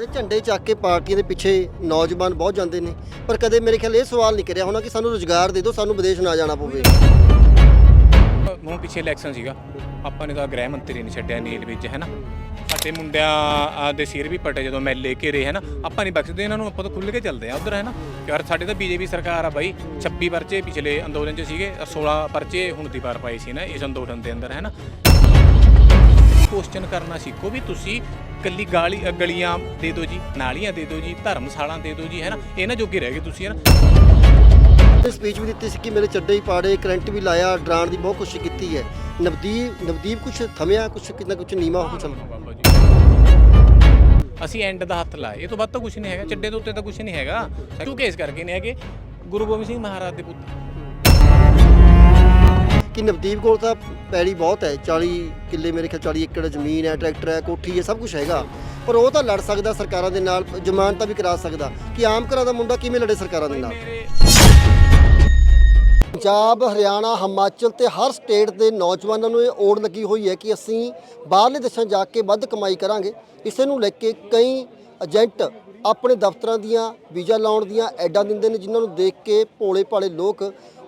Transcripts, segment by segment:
ਅਰੇ ਝੰਡੇ ਚੱਕ ਕੇ ਪਾਰਟੀਆਂ ਦੇ ਪਿੱਛੇ ਨੌਜਵਾਨ ਬਹੁਤ ਜਾਂਦੇ ਨੇ, ਪਰ ਕਦੇ ਮੇਰੇ ਖਿਆਲ ਇਹ ਸਵਾਲ ਨਹੀਂ ਕਰਿਆ ਹੋਣਾ ਕਿ ਸਾਨੂੰ ਰੋਜ਼ਗਾਰ ਦੇ ਦਿਓ, ਸਾਨੂੰ ਵਿਦੇਸ਼ ਨਾ ਜਾਣਾ ਪਵੇ। ਹੁਣ ਪਿੱਛੇ ਇਲੈਕਸ਼ਨ ਸੀਗਾ, ਆਪਾਂ ਨੇ ਤਾਂ ਗ੍ਰਹਿ ਮੰਤਰੀ ਨਹੀਂ ਛੱਡਿਆ ਨੀਲ ਵਿੱਚ, ਹੈ ਨਾ? ਸਾਡੇ ਮੁੰਡਿਆਂ ਦੇ ਸਿਰ ਵੀ ਪਟੇ ਜਦੋਂ ਮੈਂ ਲੈ ਕੇ ਰਹੇ, ਹੈ ਨਾ? ਆਪਾਂ ਨਹੀਂ ਬਖਸ਼ਦੇ ਇਹਨਾਂ ਨੂੰ, ਆਪਾਂ ਤਾਂ ਖੁੱਲ੍ਹ ਕੇ ਚੱਲਦੇ ਆ ਉਧਰ, ਹੈ ਨਾ? ਯਾਰ, ਸਾਡੇ ਤਾਂ ਬੀਜੇਪੀ ਸਰਕਾਰ ਆ ਬਾਈ 26 ਪਰਚੇ ਪਿਛਲੇ ਅੰਦੋਲਨ 'ਚ ਸੀਗੇ ਔਰ 16 ਪਰਚੇ ਹੁਣ ਦੀ ਵਾਰ ਪਾਏ ਸੀ ਨਾ, ਇਸ ਅੰਦੋਲਨ ਦੇ ਅੰਦਰ, ਹੈ ਨਾ? ਕੁਐਸਚਨ ਕਰਨਾ ਸਿੱਖੋ ਵੀ ਤੁਸੀਂ ਕੱਲੀ ਗਾਲੀ ਗਲੀਆਂ ਦੇ ਦਿਓ ਜੀ ਨਾਲੀਆਂ ਦੇ ਦਿਓ ਜੀ ਧਰਮਸ਼ਾਲਾ ਦੇ ਦਿਓ ਜੀ ਹੈ ਨਾ? ਇਹਨਾਂ ਜੋਗੇ ਰਹਿ ਗਏ ਤੁਸੀਂ ਹੈ ਨਾ? ਸਪੀਚ ਵੀ ਦਿੱਤੀ ਸੀ ਕਿ ਮੇਰੇ ਚੱਡੇ ਹੀ ਪਾੜੇ ਕਰੰਟ ਵੀ ਲਾਇਆ ਡਰਾਉਣ ਦੀ ਬਹੁਤ ਕੋਸ਼ਿਸ਼ ਕੀਤੀ ਹੈ। ਨਵਦੀਪ ਨਵਦੀਪ ਕੁਛ ਥਮਿਆ ਕੁਛ ਕਿੰਨਾ ਕੁਛ ਨੀਵਾ ਹੋ ਚੱਲ ਅਸੀਂ ਐਂਡ ਦਾ ਹੱਥ ਲਾਏ ਇਹ ਤੋਂ ਵੱਧ ਤਾਂ ਕੁਝ ਨਹੀਂ ਹੈਗਾ ਚੱਡੇ ਦੇ ਉੱਤੇ ਤਾਂ ਕੁਝ ਨਹੀਂ ਹੈਗਾ। ਕਿਉਂ ਕੇਸ ਕਰਕੇ ਨੇ ਹੈਗੇ। ਗੁਰੂ ਗੋਬਿੰਦ ਸਿੰਘ ਮਹਾਰਾਜ ਦੇ ਪੁੱਤ। ਕਿ ਨਵਦੀਪ ਕੋਲ ਤਾਂ ਪੈਲੀ ਬਹੁਤ ਹੈ 40 ਕਿੱਲੇ ਮੇਰੇ ਖਿਆਲ 40 ਏਕੜ ਜ਼ਮੀਨ ਹੈ, ਟਰੈਕਟਰ ਹੈ, ਕੋਠੀ ਹੈ, ਸਭ ਕੁਝ ਹੈਗਾ। ਪਰ ਉਹ ਤਾਂ ਲੜ ਸਕਦਾ ਸਰਕਾਰਾਂ ਦੇ ਨਾਲ, ਜ਼ਮਾਨਤਾਂ ਵੀ ਕਰਾ ਸਕਦਾ। ਕਿ ਆਮ ਘਰਾਂ ਦਾ ਮੁੰਡਾ ਕਿਵੇਂ ਲੜੇ ਸਰਕਾਰਾਂ ਦੇ ਨਾਲ? ਪੰਜਾਬ, ਹਰਿਆਣਾ, ਹਿਮਾਚਲ ਤੇ ਹਰ ਸਟੇਟ ਦੇ ਨੌਜਵਾਨਾਂ ਨੂੰ ਇਹ ਓੜ ਲੱਗੀ ਹੋਈ ਹੈ ਕਿ ਅਸੀਂ ਬਾਹਰਲੇ ਦੇਸ਼ਾਂ ਜਾ ਕੇ ਵੱਧ ਕਮਾਈ ਕਰਾਂਗੇ। ਇਸੇ ਨੂੰ ਲੈ ਕੇ ਕਈ ਏਜੰਟ ਆਪਣੇ ਦਫ਼ਤਰਾਂ ਦੀਆਂ ਵੀਜ਼ਾ ਲਾਉਣ ਦੀਆਂ ਐਡਾਂ ਦਿੰਦੇ ਨੇ, ਜਿਨ੍ਹਾਂ ਨੂੰ ਦੇਖ ਕੇ ਭੋਲੇ ਭਾਲੇ ਲੋਕ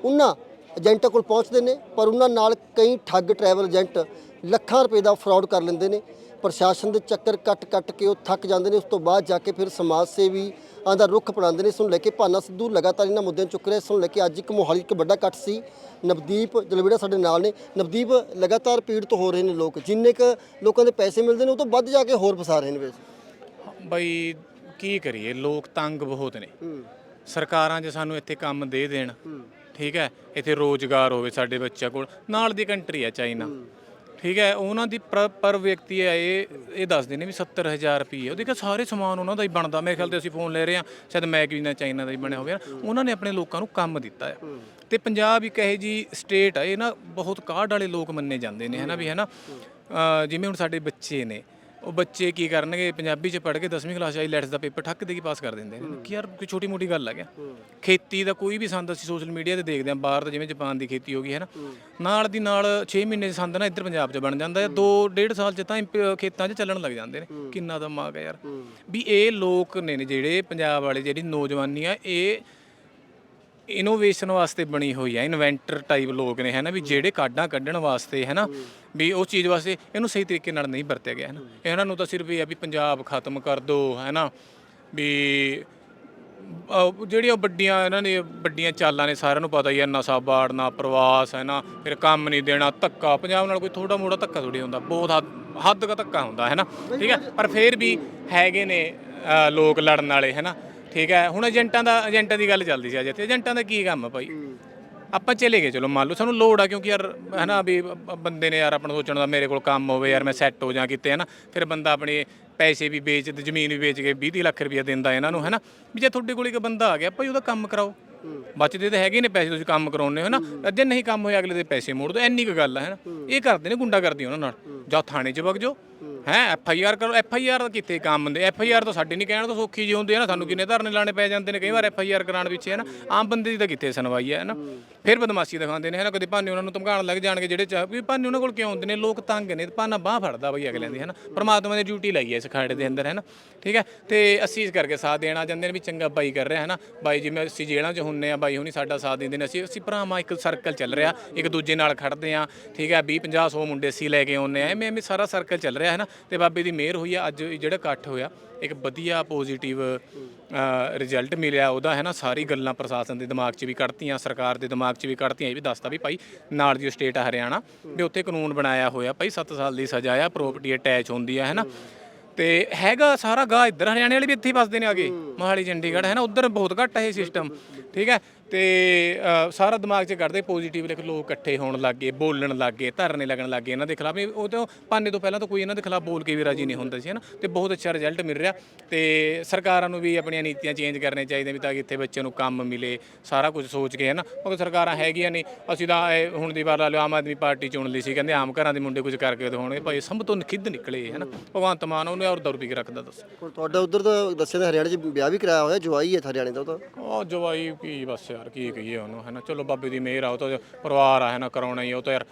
ਉਹਨਾਂ ਏਜੰਟਾਂ ਕੋਲ ਪਹੁੰਚਦੇ ਨੇ ਪਰ ਉਹਨਾਂ ਨਾਲ ਕਈ ਠੱਗ ਟਰੈਵਲ ਏਜੰਟ ਲੱਖਾਂ ਰੁਪਏ ਦਾ ਫਰਾਡ ਕਰ ਲੈਂਦੇ ਨੇ। ਪ੍ਰਸ਼ਾਸਨ ਦੇ ਚੱਕਰ ਕੱਟ-ਕੱਟ ਕੇ ਉਹ ਥੱਕ ਜਾਂਦੇ ਨੇ ਉਸ ਤੋਂ ਬਾਅਦ ਜਾ ਕੇ ਫਿਰ ਸਮਾਜ ਸੇਵੀ ਦਾ ਰੁੱਖ ਅਪਣਾਉਂਦੇ ਨੇ। ਇਸ ਨੂੰ ਲੈ ਕੇ ਭਾਨਾ ਸਿੱਧੂ ਲਗਾਤਾਰ ਇਹਨਾਂ ਮੁੱਦਿਆਂ ਚੁੱਕ ਰਿਹਾ। ਇਸ ਨੂੰ ਲੈ ਕੇ ਅੱਜ ਇੱਕ ਮੋਹਾਲੀ ਇੱਕ ਵੱਡਾ ਕੱਟ ਸੀ। ਨਵਦੀਪ ਜਲਵੇੜਾ ਸਾਡੇ ਨਾਲ ਨੇ। ਨਵਦੀਪ ਲਗਾਤਾਰ ਪੀੜਤ ਹੋ ਰਹੇ ਨੇ ਲੋਕ। ਜਿੰਨੇ ਕ ਲੋਕਾਂ ਦੇ ਪੈਸੇ ਮਿਲਦੇ ਨੇ ਉਹ ਤੋਂ ਵੱਧ ਜਾ ਕੇ ਹੋਰ ਫਸਾ ਰਹੇ ਨੇ ਵੇਸ ਬਈ ਕੀ ਕਰੀਏ? ਲੋਕ ਤੰਗ ਬਹੁਤ ਨੇ। ਸਰਕਾਰਾਂ ਜੇ ਸਾਨੂੰ ਇੱਥੇ ਕੰਮ ਦੇ ਦੇਣ ਠੀਕ ਹੈ ਇੱਥੇ ਰੋਜ਼ਗਾਰ ਹੋਵੇ ਸਾਡੇ ਬੱਚਿਆਂ ਕੋਲ ਨਾਲ ਦੀ ਕੰਟਰੀ ਹੈ ਚਾਈਨਾ। ਠੀਕ ਹੈ ਉਹਨਾਂ ਦੀ ਪਰ ਪਰ ਵਿਅਕਤੀ ਹੈ ਇਹ ਇਹ ਦੱਸਦੇ ਨੇ ਵੀ 70000 ਰੁਪਏ ਉਹਦੇ ਕਿ ਸਾਰੇ ਸਮਾਨ ਉਹਨਾਂ ਦਾ ਹੀ ਬਣਦਾ। ਮੇਰੇ ਖਿਆਲ ਤੇ ਅਸੀਂ ਫੋਨ ਲੈ ਰਹੇ ਹਾਂ ਸ਼ਾਇਦ ਮੈਕ ਵੀ ਨਾ ਚਾਈਨਾ ਦਾ ਹੀ ਬਣਿਆ ਹੋਵੇ। ਉਹਨਾਂ ਨੇ ਆਪਣੇ ਲੋਕਾਂ ਨੂੰ ਕੰਮ ਦਿੱਤਾ ਹੈ। ਤੇ ਪੰਜਾਬ ਇੱਕ ਇਹੋ ਜੀ ਸਟੇਟ ਹੈ ਇਹ ਨਾ ਬਹੁਤ ਕਾਢ ਵਾਲੇ ਲੋਕ ਮੰਨੇ ਜਾਂਦੇ ਨੇ ਹਨਾ ਵੀ ਹਨਾ। ਜਿਵੇਂ ਹੁਣ ਸਾਡੇ ਬੱਚੇ ਨੇ ਉਹ ਬੱਚੇ ਕੀ ਕਰਨਗੇ ਪੰਜਾਬੀ ਚ ਪੜ੍ਹ ਕੇ 10ਵੀਂ ਕਲਾਸ ਆਈ ਲੈਟਸ ਦਾ ਪੇਪਰ ਠੱਕ ਦੇ ਕੇ ਪਾਸ ਕਰ ਦਿੰਦੇ ਨੇ। ਕਿ ਯਾਰ ਕੋਈ ਛੋਟੀ ਮੋਟੀ ਗੱਲ ਆ ਗਿਆ ਖੇਤੀ ਦਾ ਕੋਈ ਵੀ ਸੰਦ ਅਸੀਂ ਸੋਸ਼ਲ ਮੀਡੀਆ ਤੇ ਦੇਖਦੇ ਆਂ ਬਾਹਰ ਤਾਂ ਜਿਵੇਂ ਜਾਪਾਨ ਦੀ ਖੇਤੀ ਹੋ ਗਈ ਹੈ। ਨਾ ਨਾਲ ਦੀ ਨਾਲ 6 ਮਹੀਨੇ ਦੇ ਸੰਦ ਨਾ ਇੱਧਰ ਪੰਜਾਬ 'ਚ ਬਣ ਜਾਂਦਾ ਹੈ। 2 1.5 ਸਾਲ 'ਚ ਤਾਂ ਇੰਪ- ਖੇਤਾਂ 'ਚ ਚੱਲਣ ਲੱਗ ਜਾਂਦੇ ਨੇ। ਕਿੰਨਾ ਦਿਮਾਗ ਹੈ ਯਾਰ। ਵੀ ਇਹ ਲੋਕ ਨੇ ਨੇ ਜਿਹੜੇ ਪੰਜਾਬ ਵਾਲੇ ਜਿਹੜੀ ਨੌਜਵਾਨੀ ਆ ਇਹ ਇਨੋਵੇਸ਼ਨ ਵਾਸਤੇ ਬਣੀ ਹੋਈ ਹੈ ਇਨਵੈਂਟਰ ਟਾਈਪ ਲੋਕ ਨੇ ਹੈ ਨਾ ਵੀ ਜਿਹੜੇ ਕਾਢਾਂ ਕੱਢਣ ਵਾਸਤੇ ਹੈ। ਨਾ ਵੀ ਉਸ ਚੀਜ਼ ਵਾਸਤੇ ਇਹਨੂੰ ਸਹੀ ਤਰੀਕੇ ਨਾਲ ਨਹੀਂ ਵਰਤਿਆ ਗਿਆ ਹੈ। ਨਾ ਇਹਨਾਂ ਨੂੰ ਤਾਂ ਸਿਰਫ ਇਹ ਆ ਵੀ ਪੰਜਾਬ ਖਤਮ ਕਰ ਦੋ ਹੈ ਨਾ ਵੀ ਜਿਹੜੀਆਂ ਵੱਡੀਆਂ ਇਹਨਾਂ ਨੇ ਵੱਡੀਆਂ ਚਾਲਾਂ ਨੇ ਸਾਰਿਆਂ ਨੂੰ ਪਤਾ ਹੀ ਹੈ ਨਸ਼ਾ ਬਾੜਨਾ ਪ੍ਰਵਾਸ ਹੈ ਨਾ ਫਿਰ ਕੰਮ ਨਹੀਂ ਦੇਣਾ ਧੱਕਾ ਪੰਜਾਬ ਨਾਲ ਕੋਈ ਥੋੜਾ ਮੋੜਾ ਧੱਕਾ ਥੋੜੀ ਹੁੰਦਾ ਬਹੁਤ ਹੱਦ ਦਾ ਧੱਕਾ ਹੁੰਦਾ ਹੈ ਨਾ ਠੀਕ ਹੈ ਪਰ ਫਿਰ ਵੀ ਹੈਗੇ ਨੇ ਲੋਕ ਲੜਨ ਵਾਲੇ ਹੈ ਨਾ ਠੀਕ ਹੈ ਹੁਣ ਏਜੰਟਾਂ ਦਾ ਏਜੰਟਾਂ ਦੀ ਗੱਲ ਚੱਲਦੀ ਸੀ ਅੱਜ ਇੱਥੇ। ਏਜੰਟਾਂ ਦਾ ਕੀ ਕੰਮ ਹੈ ਭਾਈ? ਆਪਾਂ ਚਲੇ ਗਏ ਚਲੋ ਮੰਨ ਲਓ ਸਾਨੂੰ ਲੋੜ ਆ ਕਿਉਂਕਿ ਯਾਰ ਹੈ ਨਾ ਵੀ ਬੰਦੇ ਨੇ ਯਾਰ ਆਪਣਾ ਸੋਚਣ ਦਾ ਮੇਰੇ ਕੋਲ ਕੰਮ ਹੋਵੇ ਯਾਰ ਮੈਂ ਸੈੱਟ ਹੋ ਜਾ ਕਿਤੇ ਹੈ ਨਾ। ਫਿਰ ਬੰਦਾ ਆਪਣੇ ਪੈਸੇ ਵੀ ਵੇਚ ਤੇ ਜ਼ਮੀਨ ਵੀ ਵੇਚ ਕੇ 20 ਲੱਖ ਰੁਪਇਆ ਦਿੰਦਾ ਇਹਨਾਂ ਨੂੰ ਹੈ ਨਾ। ਵੀ ਜੇ ਤੁਹਾਡੇ ਕੋਲ ਇੱਕ ਬੰਦਾ ਆ ਗਿਆ ਭਾਈ ਉਹਦਾ ਕੰਮ ਕਰਾਓ। ਬਚਦੇ ਤਾਂ ਹੈਗੇ ਨੇ ਪੈਸੇ ਤੁਸੀਂ ਕੰਮ ਕਰਾਉਣੇ ਹੋ ਨਾ। ਅੱਜੇ ਨਹੀਂ ਕੰਮ ਹੋਇਆ ਅਗਲੇ ਦੇ ਪੈਸੇ ਮੋੜ ਦੋ ਇੰਨੀ ਕੁ ਗੱਲ ਹੈ ਨਾ। ਇਹ ਕਰਦੇ ਨੇ ਗੁੰਡਾ ਕਰਦੀ ਉਹਨਾਂ ਨਾਲ। ਜਾਂ ਥਾਣੇ 'ਚ ਵਗ ਜਾਓ। ਹੈ ਐਫ ਆਈ ਆਰ ਕਰੋ, ਐਫ ਆਈ ਆਰ ਕਿੱਥੇ ਕੰਮ ਦੇ ਐਫ ਆਈ ਆਰ ਤਾਂ ਸਾਡੇ ਨਹੀਂ ਕਹਿਣ ਤੋਂ ਸੌਖੀ ਜੀ ਹੁੰਦੀ ਹੈ ਨਾ, ਸਾਨੂੰ ਕਿੰਨੇ ਧਰਨੇ ਲਾਣੇ ਪੈ ਜਾਂਦੇ ਨੇ, ਕਈ ਵਾਰ ਐਫ ਆਈ ਆਰ ਕਰਾਉਣ ਪਿੱਛੇ ਹੈ ਨਾ, ਆਮ ਬੰਦੇ ਦੀ ਤਾਂ ਕਿੱਥੇ ਸੁਣਵਾਈ ਹੈ ਨਾ? ਫਿਰ ਬਦਮਾਸ਼ੀ ਦਿਖਾਉਂਦੇ ਨੇ, ਹੈ ਨਾ? ਕਦੇ ਭਾਨੇ ਉਹਨਾਂ ਨੂੰ ਧਮਕਾਉਣ ਲੱਗ ਜਾਣਗੇ ਜਿਹੜੇ ਚਾਹ ਵੀ ਭਾਨੇ ਉਹਨਾਂ ਕੋਲ ਕਿਉਂ ਹੁੰਦੇ ਨੇ? ਲੋਕ ਤੰਗ ਨੇ, ਭਾਨਾ ਬਾਹ ਫੜਦਾ ਬਈ ਅਗਲਿਆਂ ਦੀ, ਹੈ ਨਾ? ਪਰਮਾਤਮਾ ਦੀ ਡਿਊਟੀ ਲਾਈ ਹੈ ਇਸ ਖਾੜੇ ਦੇ ਅੰਦਰ, ਹੈ ਨਾ? ਠੀਕ ਹੈ? ਤੇ ਅਸੀਂ ਇਸ ਕਰਕੇ ਸਾਥ ਦੇਣਾ ਜਾਂਦੇ ਨੇ ਵੀ ਚੰਗਾ ਬਾਈ ਕਰ ਰਿਹਾ, ਹੈ ਨਾ? ਬਾਈ ਜਿਵੇਂ ਅਸੀਂ ਜੇਲ੍ਹਾਂ 'ਚ ਹੁੰਨੇ ਆ, ਬਾਈ ਹੁਣੀ ਸਾਡਾ ਸਾਥ ਦਿੰਦੇ ਨੇ। ਅਸੀਂ ਅਸੀਂ ਭਰਾਵਾਂ ਇੱਕ ਸਰਕਲ ਚੱਲ ਰਿਹਾ, ਇੱਕ ਦੂਜੇ ਨਾਲ ਖੜਦੇ ਆ ਠੀਕ ਹੈ? 20 50 100 ਮੁੰਡੇ ਅਸੀਂ ਲੈ ਕੇ ਆਉਂਦੇ ਆ ਐਵੇਂ ਐਵੇਂ ਸਾਰਾ ਸਰਕਲ ਚੱਲ ਰਿਹਾ, ਹੈ ਨਾ? ਤੇ ਬਾਬੇ ਦੀ ਮਿਹਰ ਹੋਈ ਆ, ਅੱਜ ਜਿਹੜਾ ਇਕੱਠ ਹੋਇਆ, ਇੱਕ ਵਧੀਆ ਪੋਜ਼ਿਟਿਵ ਰਿਜ਼ਲਟ ਮਿਲਿਆ, ਉਹਦਾ ਹੈ ਨਾ, ਸਾਰੀ ਗੱਲਾਂ ਪ੍ਰਸ਼ਾਸਨ ਦੇ ਦਿਮਾਗ 'ਚ ਵੀ ਕੱਢਤੀਆਂ, ਸਰਕਾਰ ਦੇ ਦਿਮਾਗ 'ਚ ਵੀ ਕੱਢਤੀਆਂ, ਇਹ ਵੀ ਦੱਸਤਾ ਵੀ ਭਾਈ ਨਾਲ ਦੀ ਸਟੇਟ ਆ ਹਰਿਆਣਾ, ਵੀ ਉੱਥੇ ਕਾਨੂੰਨ ਬਣਾਇਆ ਹੋਇਆ, ਭਾਈ 7 ਸਾਲ ਦੀ ਸਜ਼ਾ ਆ ਪ੍ਰੋਪਰਟੀ ਅਟੈਚ ਹੁੰਦੀ ਆ, ਹੈ ਨਾ। ਤੇ ਹੈਗਾ ਸਾਰਾ ਗਾ ਇੱਧਰ ਹਰਿਆਣੇ ਵਾਲੇ ਵੀ ਇੱਥੇ ਹੀ ਵਸਦੇ ਨੇ ਆਗੇ ਮੋਹਾਲੀ ਚੰਡੀਗੜ੍ਹ ਹੈ ਨਾ ਉਧਰ ਬਹੁਤ ਘੱਟ ਹੈ ਇਹ ਸਿਸਟਮ ਠੀਕ ਹੈ? ਤੇ ਅ, ਸਾਰਾ ਦਿਮਾਗ 'ਚ ਕੱਢਦੇ ਪੋਜ਼ਿਟਿਵ ਲਿਖ ਲੋਕ ਇਕੱਠੇ ਹੋਣ ਲੱਗ ਗਏ ਬੋਲਣ ਲੱਗ ਗਏ ਧਰਨੇ ਲੱਗਣ ਲੱਗ ਗਏ ਇਹਨਾਂ ਦੇ ਖਿਲਾਫ ਇਹ- ਉਹ ਤੋਂ ਪਾਨੇ ਤੋਂ ਪਹਿਲਾਂ ਤਾਂ ਕੋਈ ਇਹਨਾਂ ਦੇ ਖਿਲਾਫ ਬੋਲ ਕੇ ਵੀ ਰਾਜੀ ਨਹੀਂ ਹੁੰਦਾ ਸੀ ਹੈ ਨਾ? ਤੇ ਬਹੁਤ ਅੱਛਾ ਰਿਜ਼ਲਟ ਮਿਲ ਰਿਹਾ ਤੇ ਸਰਕਾਰਾਂ ਨੂੰ ਵੀ ਆਪਣੀਆਂ ਨੀਤੀਆਂ ਚੇਂਜ ਕਰਨੀਆਂ ਚਾਹੀਦੀਆਂ ਵੀ ਤਾਂ ਕਿ ਇੱਥੇ ਬੱਚਿਆਂ ਨੂੰ ਕੰਮ ਮਿਲੇ ਸਾਰਾ ਕੁਝ ਸੋਚ ਕੇ ਹੈ ਨਾ? ਕਿਉਂਕਿ ਸਰਕਾਰਾਂ ਹੈਗੀਆਂ ਨਹੀਂ ਅਸੀਂ ਤਾਂ ਇਹ ਹੁਣ ਦੀ ਵਾਰ ਲਾ ਲਿਓ ਆਮ ਆਦਮੀ ਪਾਰਟੀ ਚੁਣ ਲਈ ਸੀ ਕਹਿੰਦੇ ਆਮ ਘਰਾਂ ਦੇ ਮੁੰਡੇ ਕੁਝ ਕਰਕੇ ਦਿਖਾਉਣਗੇ ਭਾਈ ਸਭ ਤੋਂ ਨਖਿੱਧ ਨਿਕਲੇ ਹੈ ਨਾ? ਭਗਵੰਤ ਮਾਨ ਉਹਨੇ ਔਰ ਦਰਬੀ ਕੇ ਰੱਖਦਾ ਦੱਸ। ਹੁਣ ਤੁਹਾਡਾ ਉਧਰ ਤਾਂ ਦੱਸਿਆ ਤਾਂ ਹਰਿਆਣੇ 'ਚ ਵਿਆਹ ਵੀ ਵੀ ਕਰਾਇਆ ਹੋਇਆ ਜਵਾਈ ਹੈ ਹਰਿਆਣੇ ਦਾ ਉਹ ਤਾਂ? ਉਹ ਜਵਾਈ ਕੀ ਬਸ ਯਾਰ ਕੀ ਕਹੀਏ ਉਹਨੂੰ ਹੈ ਨਾ? ਚਲੋ ਬਾਬੇ ਦੀ ਮਿਹਰ ਆ ਉਹ ਤਾਂ ਪਰਿਵਾਰ ਆ ਹੈ ਨਾ? ਕਰਾਉਣਾ ਹੀ ਆ, ਉਹ ਤਾਂ ਯਾਰ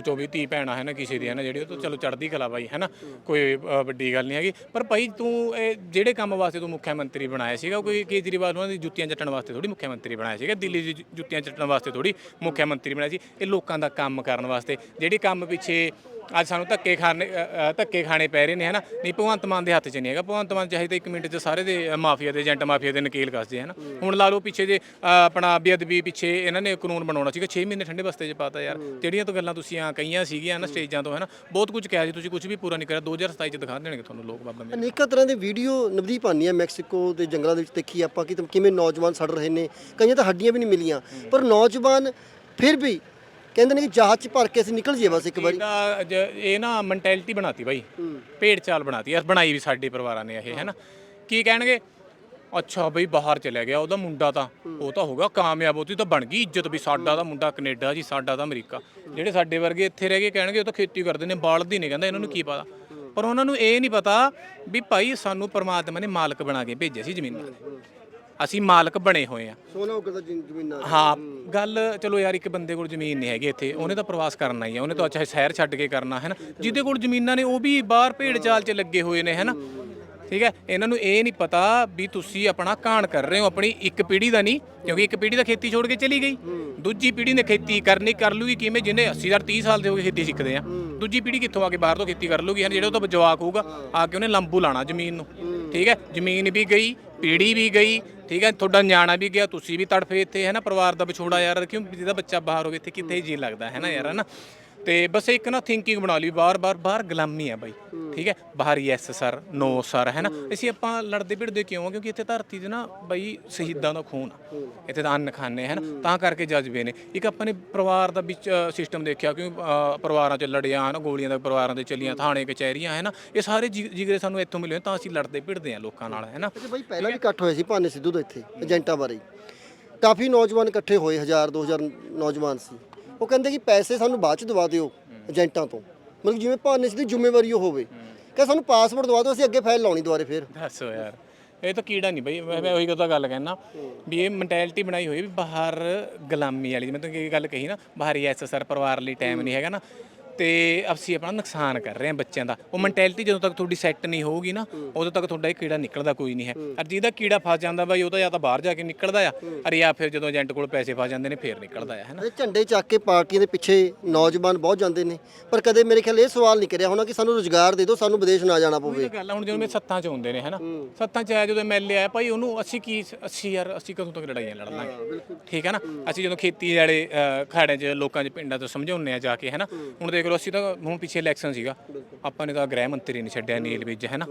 24 ਧੀ ਭੈਣਾਂ ਹੈ ਨਾ ਕਿਸੇ ਦੀ ਹੈ ਨਾ ਜਿਹੜੀ ਉਹ ਤਾਂ ਚਲੋ ਚੜਦੀ ਕਲਾ ਬਾਈ ਹੈ ਨਾ ਕੋਈ ਅ, ਵੱਡੀ ਗੱਲ ਨਹੀਂ ਹੈਗੀ। ਪਰ ਭਾਈ ਤੂੰ ਇਹ ਜਿਹੜੇ ਕੰਮ ਵਾਸਤੇ ਤੂੰ ਮੁੱਖ ਮੰਤਰੀ ਬਣਾਇਆ ਸੀਗਾ ਕੋਈ ਕੇਜਰੀਵਾਲ ਉਹਨਾਂ ਦੀ ਜੁੱਤੀਆਂ ਚੱਟਣ ਵਾਸਤੇ ਥੋੜੀ ਮੁੱਖ ਮੰਤਰੀ ਬਣਾਇਆ ਸੀਗਾ ਦਿੱਲੀ ਦੀ ਜੁ- ਜੁੱਤੀਆਂ ਚੱਟਣ ਵਾਸਤੇ ਥੋੜੀ ਮੁੱਖ ਮੰਤਰੀ ਬਣਾਇਆ ਸੀ ਇਹ ਲੋਕਾਂ ਦਾ ਕੰਮ ਕਰਨ ਵਾਸਤੇ। ਜਿਹੜੀ ਕੰਮ ਪਿੱਛੇ ਅੱਜ ਸਾਨੂੰ ਧੱਕੇ ਖਾਣੇ ਅ, ਅ, ਧੱਕੇ ਖਾਣੇ ਪੈ ਰਹੇ ਨੇ ਹਨਾ ਨਹੀਂ ਭਗਵੰਤ ਮਾਨ ਦੇ ਹੱਥ 'ਚ ਨਹੀਂ ਹੈਗਾ। ਭਗਵੰਤ ਮਾਨ ਚਾਹੇ ਤਾਂ 1 ਮਿੰਟ 'ਚ ਸਾਰੇ ਦੇ ਅ, ਮਾਫੀਆ ਦੇ ਏਜੰਟ ਮਾਫੀਆ ਦੇ ਨਕੇਲ ਕੱਸਦੇ ਹਨਾ ਹੁਣ ਲਾ ਲਓ ਪਿੱਛੇ ਜੇ ਅ, ਆਪਣਾ ਬੇਅਦਬੀ ਪਿੱਛੇ ਇਹਨਾਂ ਨੇ ਕਾਨੂੰਨ ਬਣਾਉਣਾ ਸੀਗਾ 6 ਮਹੀਨੇ ਠੰਡੇ ਬਸਤੇ 'ਚ ਪਾਤਾ ਯਾਰ ਜਿਹੜੀਆਂ ਤੋਂ ਗੱਲਾਂ ਤੁਸੀਂ ਆ ਕਈਆਂ ਸੀਗੀਆਂ ਨਾ ਸਟੇਜਾਂ ਤੋਂ ਹਨਾ ਬਹੁਤ ਕੁਝ ਕਿਹਾ ਸੀ ਤੁਸੀਂ ਕੁਝ ਵੀ ਪੂਰਾ ਨਹੀਂ ਕਰਿਆ 2027 'ਚ ਦਿਖਾ ਦੇਣਗੇ ਤੁਹਾਨੂੰ ਲੋਕ ਬਾਬਾ ਮੇਰੇ। ਅਨੇਕਾਂ ਤਰ੍ਹਾਂ ਦੇ ਵੀਡੀਓ ਨਵਦੀਪ ਆਉਂਦੀਆਂ ਮੈਕਸੀਕੋ ਦੇ ਜੰਗਲਾਂ ਦੇ ਵਿੱਚ ਦੇਖੀ ਆਪਾਂ ਕਿ ਕਿਵੇਂ ਨੌਜਵਾਨ ਸੜ ਰਹੇ ਨੇ ਕਈਆਂ ਤਾਂ ਹੱਡੀਆਂ ਵੀ ਨਹੀਂ ਮਿਲੀਆਂ ਪਰ ਨੌਜਵਾਨ ਫਿਰ ਵੀ ਕਹਿੰਦੇ ਨੇ ਕਿ ਜਹਾਜ਼ 'ਚ ਭਰ ਕੇ ਅਸੀਂ ਨਿਕਲ ਜਾਈਏ ਬਸ ਇੱਕ ਵਾਰੀ। ਜ- ਇਹ ਨਾ ਮੈਂਟੈਲਿਟੀ ਬਣਾਤੀ ਬਾਈ ਭੇਡ ਚਾਲ ਬਣਾਤੀ ਯਾਰ ਬਣਾਈ ਵੀ ਸਾਡੇ ਪਰਿਵਾਰਾਂ ਨੇ ਇਹ ਹੈਨਾ। ਕੀ ਕਹਿਣਗੇ? ਅੱਛਾ ਬਈ ਬਾਹਰ ਚਲਿਆ ਗਿਆ ਉਹਦਾ ਮੁੰਡਾ ਤਾਂ। ਉਹ ਤਾਂ ਹੋਗਾ ਕਾਮਯਾਬ ਉਹਦੀ ਤਾਂ ਬਣ ਗਈ ਇੱਜ਼ਤ ਵੀ ਸਾਡਾ ਤਾਂ ਮੁੰਡਾ ਕੈਨੇਡਾ ਜੀ ਸਾਡਾ ਤਾਂ ਅਮਰੀਕਾ। ਜਿਹੜੇ ਸਾਡੇ ਵਰਗੇ ਇੱਥੇ ਰਹਿ ਕੇ ਕਹਿਣਗੇ ਉਹ ਤਾਂ ਖੇਤੀ ਕਰਦੇ ਨੇ ਬਾਲਦੀ ਨਹੀਂ ਕਹਿੰਦਾ ਇਹਨਾਂ ਨੂੰ ਕੀ ਪਤਾ। ਪਰ ਉਹਨਾਂ ਨੂੰ ਇਹ ਨਹੀਂ ਪਤਾ ਵੀ ਭਾਈ ਸਾਨੂੰ ਪਰਮਾਤਮਾ ਨੇ ਮਾਲਕ ਬਣਾ ਕੇ ਭੇਜਿਆ ਸੀ ਜ਼ਮੀਨਾਂ ਦੇ ਅਸੀਂ ਮਾਲਕ ਬਣੇ ਹੋਏ ਆ ਜ਼ਮੀਨਾਂ ਹਾਂ ਗੱਲ ਚਲੋ ਯਾਰ ਇੱਕ ਬੰਦੇ ਕੋਲ ਜ਼ਮੀਨ ਨਹੀਂ ਹੈਗੀ ਇੱਥੇ। ਉਹਨੇ ਤਾਂ ਪ੍ਰਵਾਸ ਕਰਨਾ ਹੀ ਆ ਉਹਨੇ ਤਾਂ ਚਾਹੇ ਸ਼ਹਿਰ ਛੱਡ ਕੇ ਕਰਨਾ ਹੈ ਨਾ ਜਿਹਦੇ ਕੋਲ ਜ਼ਮੀਨਾਂ ਨੇ ਉਹ ਵੀ ਬਾਹਰ ਭੇਡ ਚਾਲ 'ਚ ਲੱਗੇ ਹੋਏ ਨੇ ਹੈ ਨਾ ਠੀਕ ਹੈ? ਇਹਨਾਂ ਨੂੰ ਇਹ ਨਹੀਂ ਪਤਾ ਵੀ ਤੁਸੀਂ ਆਪਣਾ ਕਾਣ ਕਰ ਰਹੇ ਹੋ ਆਪਣੀ ਇੱਕ ਪੀੜ੍ਹੀ ਦਾ ਨਹੀਂ ਕਿਉਂਕਿ ਇੱਕ ਪੀੜ੍ਹੀ ਤਾਂ ਖੇਤੀ ਛੋੜ ਕੇ ਚਲੀ ਗਈ। ਦੂਜੀ ਪੀੜ੍ਹੀ ਨੇ ਖੇਤੀ ਕਰਨੀ ਕਰ ਲੂਗੀ ਕਿਵੇਂ? ਜਿਹਨੇ 80 ਜਾਂ 30 ਸਾਲ ਦੇ ਹੋ ਗਏ ਖੇਤੀ ਸਿੱਖਦੇ ਆ। ਦੂਜੀ ਪੀੜ੍ਹੀ ਕਿੱਥੋਂ ਆ ਕੇ ਬਾਹਰ ਤੋਂ ਖੇਤੀ ਕਰ ਲੂਗੀ? ਹਨ ਜਿਹੜੇ ਉਹ ਤਾਂ ਜਵਾਕ ਹੋਊਗਾ ਆ ਕੇ ਉਹਨੇ ਲੰਬੂ ਲਾਣਾ ਜ਼ਮੀਨ ਨੂੰ। ਠੀਕ ਹੈ? ਜ਼ਮੀਨ ਵੀ ਗਈ ਪੀੜੀ ਵੀ ਗਈ ਠੀਕ ਹੈ? ਤੁਹਾਡਾ ਨਿਆਣਾ ਵੀ ਗਿਆ ਤੁਸੀਂ ਵੀ ਤੜਫੇ ਇੱਥੇ ਹੈ ਨਾ ਪਰਿਵਾਰ ਦਾ ਵਿਛੋੜਾ ਯਾਰ ਕਿਉਂ? ਜਿਹਦਾ ਬੱਚਾ ਬਾਹਰ ਹੋਵੇ ਇੱਥੇ ਕਿੱਥੇ ਜੀ ਲੱਗਦਾ ਹੈ ਨਾ ਯਾਰ ਹੈ ਨਾ ਤੇ ਬਸ ਇੱਕ ਨਾ ਥਿੰਕਿੰਗ ਬਣਾ ਲਈ ਬਾਰ ਬਾਰ ਬਾਹਰ ਗੁਲਾਮੀ ਆ ਬਾਈ। ਠੀਕ ਹੈ? ਬਾਹਰ ਯੈਸ ਸਰ ਨੋ ਸਰ ਹੈ ਨਾ? ਅਸੀਂ ਆਪਾਂ ਲੜਦੇ ਭਿੜਦੇ ਕਿਉਂ ਆ? ਕਿਉਂਕਿ ਇੱਥੇ ਧਰਤੀ ਤੇ ਨਾ ਬਾਈ ਸ਼ਹੀਦਾਂ ਦਾ ਖੂਨ ਆ। ਇੱਥੇ ਤਾਂ ਅੰਨ ਖਾਣੇ ਹੈ ਨਾ? ਤਾਂ ਕਰਕੇ ਜਜ਼ਬੇ ਨੇ। ਇੱਕ ਆਪਾਂ ਨੇ ਪਰਿਵਾਰ ਦਾ ਵਿੱਚ ਸਿਸਟਮ ਦੇਖਿਆ ਕਿਉਂ ਪਰਿਵਾਰਾਂ 'ਚ ਲੜਿਆ ਨਾ? ਗੋਲੀਆਂ ਦਾ ਪਰਿਵਾਰਾਂ ਦੇ ਚੱਲੀਆਂ ਥਾਣੇ ਕਚਹਿਰੀਆਂ ਹੈ ਨਾ? ਇਹ ਸਾਰੇ ਜਿਗਰੇ ਸਾਨੂੰ ਇੱਥੋਂ ਮਿਲੇ ਤਾਂ ਅਸੀਂ ਲੜਦੇ ਭਿੜਦੇ ਆ ਲੋਕਾਂ ਨਾਲ ਹੈ ਨਾ? ਅੱਛਾ ਬਾਈ ਪਹਿਲਾਂ ਵੀ ਇਕੱਠ ਹੋਏ ਸੀ ਭਾਨੇ ਸਿੱਧੂ ਦਾ ਇੱਥੇ ਏਜੰਟਾਂ ਬਾਰੇ। ਕਾਫੀ ਨੌਜਵਾਨ ਇਕੱਠੇ ਹੋਏ 1000 2000 ਨੌਜਵਾਨ ਸੀ। ਉਹ ਕਹਿੰਦੇ ਕਿ ਪੈਸੇ ਸਾਨੂੰ ਬਾਅਦ ਚ ਦਵਾ ਦਿਓ ਏਜੰਟਾਂ ਤੋਂ। ਮਤਲਬ ਜਿਵੇਂ ਭਾਨੇ ਸਿੱਧੂ ਦੀ ਜ਼ਿੰਮੇਵਾਰੀ ਉਹ ਹੋਵੇ। ਕਿ ਸਾਨੂੰ ਪਾਸਪੋਰਟ ਦਵਾ ਦਿਓ, ਅਸੀਂ ਅੱਗੇ ਫਾਈਲ ਲਾਉਣੀ ਦੁਬਾਰੇ ਫੇਰ। ਦੱਸੋ ਯਾਰ। ਇਹ ਤਾਂ ਕੀੜਾ ਨਹੀਂ ਬਈ, ਮੈਂ ਮੈਂ ਉਹੀ ਤਾਂ ਗੱਲ ਕਹਿਣਾ। ਵੀ ਇਹ ਮੈਂਟੈਲਿਟੀ ਬਣਾਈ ਹੋਈ ਵੀ ਬਾਹਰ ਗੁਲਾਮੀ ਵਾਲੀ ਮੈਂ ਤੁਹਾਨੂੰ ਇਹ ਗੱਲ ਕਹੀ ਨਾ, ਬਾਹਰ ਐਸਐਸਆਰ ਪਰਿਵਾਰ ਲਈ ਟਾਈਮ ਨਹੀਂ ਹੈਗਾ ਨਾ। ਤੇ ਅਸੀਂ ਆਪਣਾ ਨੁਕਸਾਨ ਕਰ ਰਹੇ ਹਾਂ ਬੱਚਿਆਂ ਦਾ। ਉਹ ਮੈਂਟੈਲਿਟੀ ਜਦੋਂ ਤੱਕ ਤੁਹਾਡੀ ਸੈੱਟ ਨਹੀਂ ਹੋਊਗੀ ਨਾ ਉਦੋਂ ਤੱਕ ਤੁਹਾਡਾ ਇਹ ਕੀੜਾ ਨਿਕਲਦਾ ਕੋਈ ਨਹੀਂ ਹੈ। ਅਰ ਜਿਹਦਾ ਕੀੜਾ ਫਸ ਜਾਂਦਾ ਬਾਈ ਉਹ ਤਾਂ ਜਾਂ ਤਾਂ ਬਾਹਰ ਜਾ ਕੇ ਨਿਕਲਦਾ ਆ। ਅਰ ਜਾਂ ਫਿਰ ਜਦੋਂ ਏਜੰਟ ਕੋਲ ਪੈਸੇ ਫਸ ਜਾਂਦੇ ਨੇ ਫੇਰ ਨਿਕਲਦਾ ਆ ਹੈ ਨਾ? ਇਹ ਝੰਡੇ ਚੱਕ ਕੇ ਪਾਰਟੀਆਂ ਦੇ ਪਿੱਛੇ ਨੌਜਵਾਨ ਬਹੁਤ ਜਾਂਦੇ ਨੇ। ਪਰ ਕਦੇ ਮੇਰੇ ਖਿਆਲ ਇਹ ਸਵਾਲ ਨਹੀਂ ਕਰਿਆ ਹੋਣਾ ਕਿ ਸਾਨੂੰ ਰੋਜ਼ਗਾਰ ਦੇ ਦਿਓ ਸਾਨੂੰ ਵਿਦੇਸ਼ ਨਾ ਜਾਣਾ ਪਵੇ। ਇਹ ਗੱਲ ਆ, ਹੁਣ ਜਦੋਂ ਮੈਂ ਸੱਤਾਂ ਚ ਹੁੰਦੇ ਨੇ ਹਨਾ ਸੱਤਾਂ ਚ ਆਇਆ ਜਦੋਂ ਐਮਐਲਏ ਆਇਆ ਭਾਈ ਉਹਨੂੰ ਅਸੀਂ ਕੀ ਅਸੀਂ ਯਾਰ ਅਸੀਂ ਕਦੋਂ ਤੱਕ ਲੜਾਈਆਂ ਲੜ ਲਾਂਗੇ ਠੀਕ ਹੈ ਨਾ? ਅਸੀਂ ਜਦੋਂ ਖੇਤੀ ਵਾਲੇ ਅ, ਖਾੜਿਆਂ 'ਚ ਲੋਕਾਂ 'ਚ ਪਿੰਡਾਂ 'ਚ ਸਮਝਾਉਂਦੇ ਆ ਜਾ ਕੇ ਹੈ ਨਾ? ਹੁਣ ਦੇਖ ਲਓ ਅਸੀਂ ਤਾਂ ਹੁਣ ਪਿੱਛੇ ਇਲੈਕਸ਼ਨ ਸੀਗਾ। ਆਪਾਂ ਨੇ ਤਾਂ ਗ੍ਰਹਿ ਮੰਤਰੀ ਨਹੀਂ ਛੱਡਿਆ ਨੀਲ ਵਿੱਚ ਹੈ ਨਾ?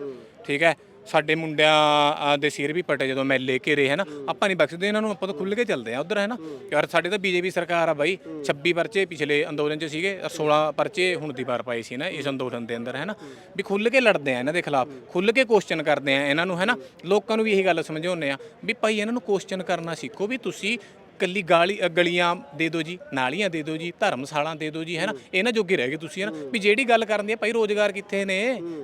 ਠੀਕ ਹੈ? ਸਾਡੇ ਮੁੰਡਿਆਂ ਦੇ ਸਿਰ ਵੀ ਪਟੇ ਜਦੋਂ ਐਮਐਲਏ ਘੇਰੇ ਹੈ ਨਾ? ਆਪਾਂ ਨਹੀਂ ਬਖਸ਼ਦੇ ਇਹਨਾਂ ਨੂੰ ਆਪਾਂ ਤਾਂ ਖੁੱਲ ਕੇ ਚੱਲਦੇ ਆ ਉਧਰ ਹੈ ਨਾ? ਯਾਰ ਸਾਡੇ ਤਾਂ ਬੀਜੇਪੀ ਸਰਕਾਰ ਆ ਬਾਈ। 26 ਪਰਚੇ ਪਿਛਲੇ ਅੰਦੋਲਨ 'ਚ ਸੀਗੇ ਔਰ 16 ਪਰਚੇ ਹੁਣ ਦੀ ਵਾਰ ਪਾਏ ਸੀ ਨਾ ਇਸ ਅੰਦੋਲਨ ਦੇ ਅੰਦਰ ਹੈ ਨਾ? ਵੀ ਖੁੱਲ ਕੇ ਲੜਦੇ ਆ ਇਹਨਾਂ ਦੇ ਖਿਲਾਫ। ਖੁੱਲ ਕੇ ਕੁਐਸਚਨ ਕਰਦੇ ਆ ਇਹਨਾਂ ਨੂੰ ਹੈ ਨਾ? ਲੋਕਾਂ ਨੂੰ ਵੀ ਇਹੀ ਗੱਲ ਸਮਝਾਉਂਦੇ ਆ ਵੀ ਭਾਈ ਇਹਨਾਂ ਨੂੰ ਕੁਐਸਚਨ ਕਰਨਾ ਸਿੱਖੋ ਵੀ ਤੁਸੀਂ ਕੱਲੀ ਗਾਲੀ ਅ, ਗਲੀਆਂ ਦੇ ਦਿਓ ਜੀ ਨਾਲੀਆਂ ਦੇ ਦਿਓ ਜੀ ਧਰਮਸ਼ਾਲਾ ਦੇ ਦਿਓ ਜੀ ਹੈ ਨਾ? ਇਹਨਾਂ ਜੋਗੇ ਰਹਿ ਗਏ ਤੁਸੀਂ ਹੈ ਨਾ? ਵੀ ਜਿਹੜੀ ਗੱਲ ਕਰਨ ਦੀ ਹੈ ਭਾਈ ਰੋਜ਼ਗਾਰ ਕਿੱਥੇ ਨੇ?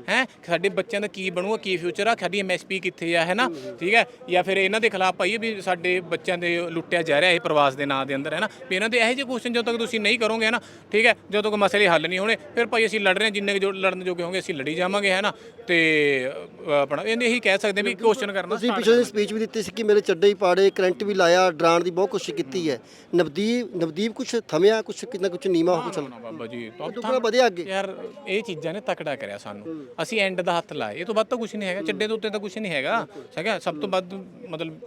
ਹੈ। ਸਾਡੇ ਬੱਚਿਆਂ ਦਾ ਕੀ ਬਣੂਗਾ ਕੀ ਫਿਊਚਰ ਆ? ਸਾਡੀ ਐਮਐਸਪੀ ਕਿੱਥੇ ਆ ਹੈ ਨਾ? ਠੀਕ ਹੈ? ਜਾਂ ਫਿਰ ਇਹਨਾਂ ਦੇ ਖਿਲਾਫ ਭਾਈ ਵੀ ਸਾਡੇ ਬੱਚਿਆਂ ਦੇ ਲੁੱਟਿਆ ਜਾ ਰਿਹਾ ਇਹ ਪ੍ਰਵਾਸ ਦੇ ਨਾਂ ਦੇ ਅੰਦਰ ਹੈ ਨਾ? ਵੀ ਇਹਨਾਂ ਦੇ ਇਹੋ ਜਿਹੇ ਕੁਐਸਚਨ ਜਦੋਂ ਤੱਕ ਤੁਸੀਂ ਨਹੀਂ ਕਰੋਗੇ ਹੈ ਨਾ? ਠੀਕ ਹੈ? ਜਦੋਂ ਤੱਕ ਮਸਲੇ ਹੱਲ ਨਹੀਂ ਹੋਣੇ ਫਿਰ ਭਾਈ ਅਸੀਂ ਲੜ ਰਹੇ ਹਾਂ ਜਿੰਨੇ ਕੁ ਜੋ ਲੜਨ ਜੋਗੇ ਹੋਗੇ ਅਸੀਂ ਲੜੀ ਜਾਵਾਂਗੇ ਹੈ ਨਾ? ਤੇ ਅ, ਆਪਣਾ ਇਹਨੇ ਇਹੀ ਕਹਿ ਸਕਦੇ ਵੀ ਕੁਐਸਚਨ ਕਰਨਾ ਤੁਸੀਂ ਪਿਛਲੇ ਸਪੀਚ ਵੀ ਦਿੱਤੀ ਸੀ ਕਿ ਮੇਰੇ ਚੱਡੇ ਹੀ ਪਾੜੇ ਕਰੰਟ ਵੀ ਲਾਇਆ ਡਰਾਉਣ ਦੀ ਬਹੁਤ ਕੋਸ਼ਿਸ਼ ਕੀਤੀ ਹੈ। ਨਵਦੀਪ ਨਵਦੀਪ ਕੁਛ ਥਮਿਆ ਕੁਛ ਕਿੰਨਾ ਕੁਛ ਨੀਵਾ ਹੋ ਕੁਛ ਨਾ ਬਾਬਾ ਜੀ ਤਾਂ ਦੁੱਗਣਾ ਵਧਿਆ ਅੱਗੇ। ਯਾਰ ਇਹ ਚੀਜ਼ਾਂ ਨੇ ਤਕੜਾ ਕਰਿਆ ਸਾਨੂੰ। ਅਸੀਂ ਐਂਡ ਦਾ ਹੱਥ ਲਾਏ। ਇਹ ਤੋਂ ਵੱਧ ਤਾਂ ਕੁਝ ਨਹੀਂ ਹੈਗਾ। ਚੱਡੇ ਦੇ ਉੱਤੇ ਤਾਂ ਕੁਝ ਨਹੀਂ ਹੈਗਾ। ਹੈਗਾ ਸਭ ਤੋਂ ਵੱਧ ਮਤਲਬ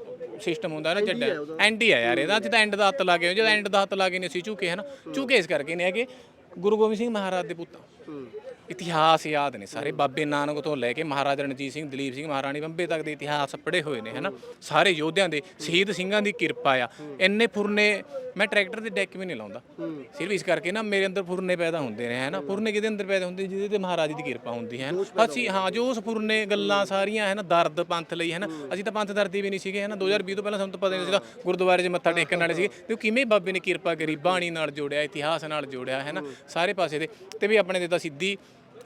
ਸਿਸਟਮ ਹੁੰਦਾ ਨਾ ਚੱਡਾ। ਐਂਡ ਹੀ ਆ ਯਾਰ ਇਹਦਾ। ਜਿੱਦਾਂ ਐਂਡ ਦਾ ਹੱਥ ਲਾ ਕੇ ਜਦੋਂ ਐਂਡ ਦਾ ਹੱਥ ਲਾ ਕੇ ਨਹੀਂ ਅਸੀਂ ਝੁਕੇ ਹੈ ਨਾ? ਝੁਕੇ ਇਸ ਕਰਕੇ ਨੇ ਹੈਗੇ। ਗੁਰੂ ਗੋਬਿੰਦ ਸਿੰਘ ਮਹਾਰਾਜ ਦੇ ਪੁੱਤ। ਇਤਿਹਾਸ ਯਾਦ ਨੇ ਸਾਰੇ। ਬਾਬੇ ਨਾਨਕ ਤੋਂ ਲੈ ਕੇ ਮਹਾਰਾਜਾ ਰਣਜੀਤ ਸਿੰਘ, ਦਲੀਪ ਸਿੰਘ, ਮਹਾਰਾਣੀ ਬੰਬੇ ਤੱਕ ਦੇ ਇਤਿਹਾਸ ਪੜ੍ਹੇ ਹੋਏ ਨੇ, ਹਨਾ? ਸਾਰੇ ਯੋਧਿਆਂ ਦੇ, ਸ਼ਹੀਦ ਸਿੰਘਾਂ ਦੀ ਕਿਰਪਾ ਆ। ਇੰਨੇ ਫੁਰਨੇ, ਮੈਂ ਟਰੈਕਟਰ ਦੇ ਡੈਕ ਵੀ ਨਹੀਂ ਲਾਉਂਦਾ। ਸਿਰਫ ਇਸ ਕਰਕੇ ਨਾ ਮੇਰੇ ਅੰਦਰ ਫੁਰਨੇ ਪੈਦਾ ਹੁੰਦੇ ਨੇ, ਹਨਾ? ਫੁਰਨੇ ਕਿਹਦੇ ਅੰਦਰ ਪੈਦਾ ਹੁੰਦੇ? ਜਿਹਦੇ ਤੇ ਮਹਾਰਾਜ ਦੀ ਕਿਰਪਾ ਹੁੰਦੀ ਹੈ ਅਸੀਂ, ਹਾਂ, ਜੋ ਉਸ ਫੁਰਨੇ ਗੱਲਾਂ ਸਾਰੀਆਂ ਹੈ ਦਰਦ ਪੰਥ ਲਈ ਹੈ ਨਾ ਅਸੀਂ ਤਾਂ ਪੰਥ ਦਰਦੀ ਵੀ ਨਹੀਂ ਸੀਗੇ ਹੈ ਨਾ 2020 ਤੋਂ ਪਹਿਲਾਂ ਸਾਨੂੰ ਤਾਂ ਪਤਾ ਨਹੀਂ ਸੀਗਾ, ਗੁਰਦੁਆਰੇ 'ਚ ਮੱਥਾ ਟੇਕਣ ਵਾਲੇ ਸੀਗੇ। ਤੇ ਕਿਵੇਂ ਬਾਬੇ ਨੇ ਕਿਰਪਾ ਕਰੀ, ਬਾਣੀ ਨਾਲ ਜੋੜਿਆ, ਇਤਿਹਾਸ ਨਾਲ ਜੋੜਿਆ ਹੈ ਨਾ ਸਾਰੇ ਪਾਸੇ ਦੇ। ਤੇ ਵੀ ਆਪਣੇ ਦੇ ਤਾਂ ਸਿੱਧੀ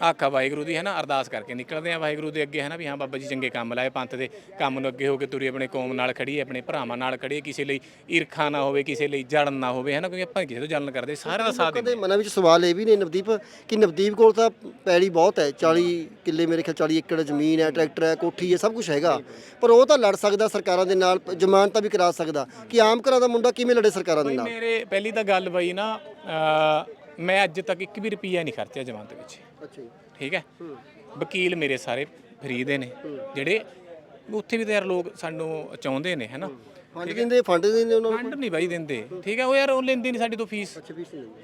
ਆਖਾ ਵਾਹਿਗੁਰੂ ਦੀ ਹੈ ਨਾ ਅਰਦਾਸ ਕਰਕੇ ਨਿਕਲਦੇ ਆ ਵਾਹਿਗੁਰੂ ਦੇ ਅੱਗੇ ਹੈ ਨਾ ਵੀ ਹਾਂ ਬਾਬਾ ਜੀ ਚੰਗੇ ਕੰਮ ਲਾਏ ਪੰਥ ਦੇ ਕੰਮ ਨੂੰ ਅੱਗੇ ਹੋ ਕੇ ਤੁਰੀ ਆਪਣੇ ਕੌਮ ਨਾਲ ਖੜੀ ਆਪਣੇ ਭਰਾਵਾਂ ਨਾਲ ਖੜੀ ਕਿਸੇ ਲਈ ਈਰਖਾ ਨਾ ਹੋਵੇ ਕਿਸੇ ਲਈ ਜੜਨ ਨਾ ਹੋਵੇ ਹੈ ਨਾ ਕਿਉਂਕਿ ਆਪਾਂ ਕਿਸੇ ਤੋਂ ਜਲਨ ਕਰਦੇ ਸਾਰਿਆਂ ਦਾ ਸਾਥ ਦੇ ਮਨਾਂ ਵਿੱਚ ਸਵਾਲ ਇਹ ਵੀ ਨੇ ਨਵਦੀਪ ਕਿ ਨਵਦੀਪ ਕੋਲ ਤਾਂ ਪੈਲੀ ਬਹੁਤ ਹੈ 40 ਕਿੱਲੇ ਮੇਰੇ ਖਿਆਲ 40 ਏਕੜ ਜ਼ਮੀਨ ਹੈ ਟਰੈਕਟਰ ਹੈ ਕੋਠੀ ਹੈ ਸਭ ਕੁਝ ਹੈਗਾ ਪਰ ਉਹ ਤਾਂ ਲੜ ਸਕਦਾ ਸਰਕਾਰਾਂ ਦੇ ਨਾਲ ਜ਼ਮਾਨਤਾਂ ਵੀ ਕਰਾ ਸਕਦਾ ਕਿ ਆਮ ਘਰਾਂ ਦਾ ਮੁੰਡਾ ਕਿਵੇਂ ਲੜੇ ਸਰਕਾਰਾਂ ਦੇ ਨਾਲ? ਮੇਰੇ ਪਹਿਲੀ ਤਾਂ ਗੱਲ ਬਈ ਨਾ ਮੈਂ ਅੱਜ ਤੱਕ ਇੱਕ ਵੀ ਰੁਪਈਆ ਨਹੀਂ ਖਰਚਿਆ ਜਮਾਨਤ ਵਿੱਚ। ਅੱਛਾ ਜੀ। ਠੀਕ ਹੈ? ਵਕੀਲ ਮੇਰੇ ਸਾਰੇ ਫਰੀ ਦੇ ਨੇ। ਜਿਹੜੇ ਉੱਥੇ ਵੀ ਤਾਂ ਯਾਰ ਲੋਕ ਸਾਨੂੰ ਚਾਹੁੰਦੇ ਨੇ ਹੈਨਾ ਫੰਡ ਦਿੰਦੇ ਫੰਡ ਦਿੰਦੇ ਉਹਨਾਂ ਨੂੰ? ਫੰਡ ਨਹੀਂ ਬਾਈ ਦਿੰਦੇ। ਠੀਕ ਹੈ ਉਹ ਯਾਰ ਉਹ ਲੈਂਦੇ ਨਹੀਂ ਸਾਡੇ ਤੋਂ ਫੀਸ।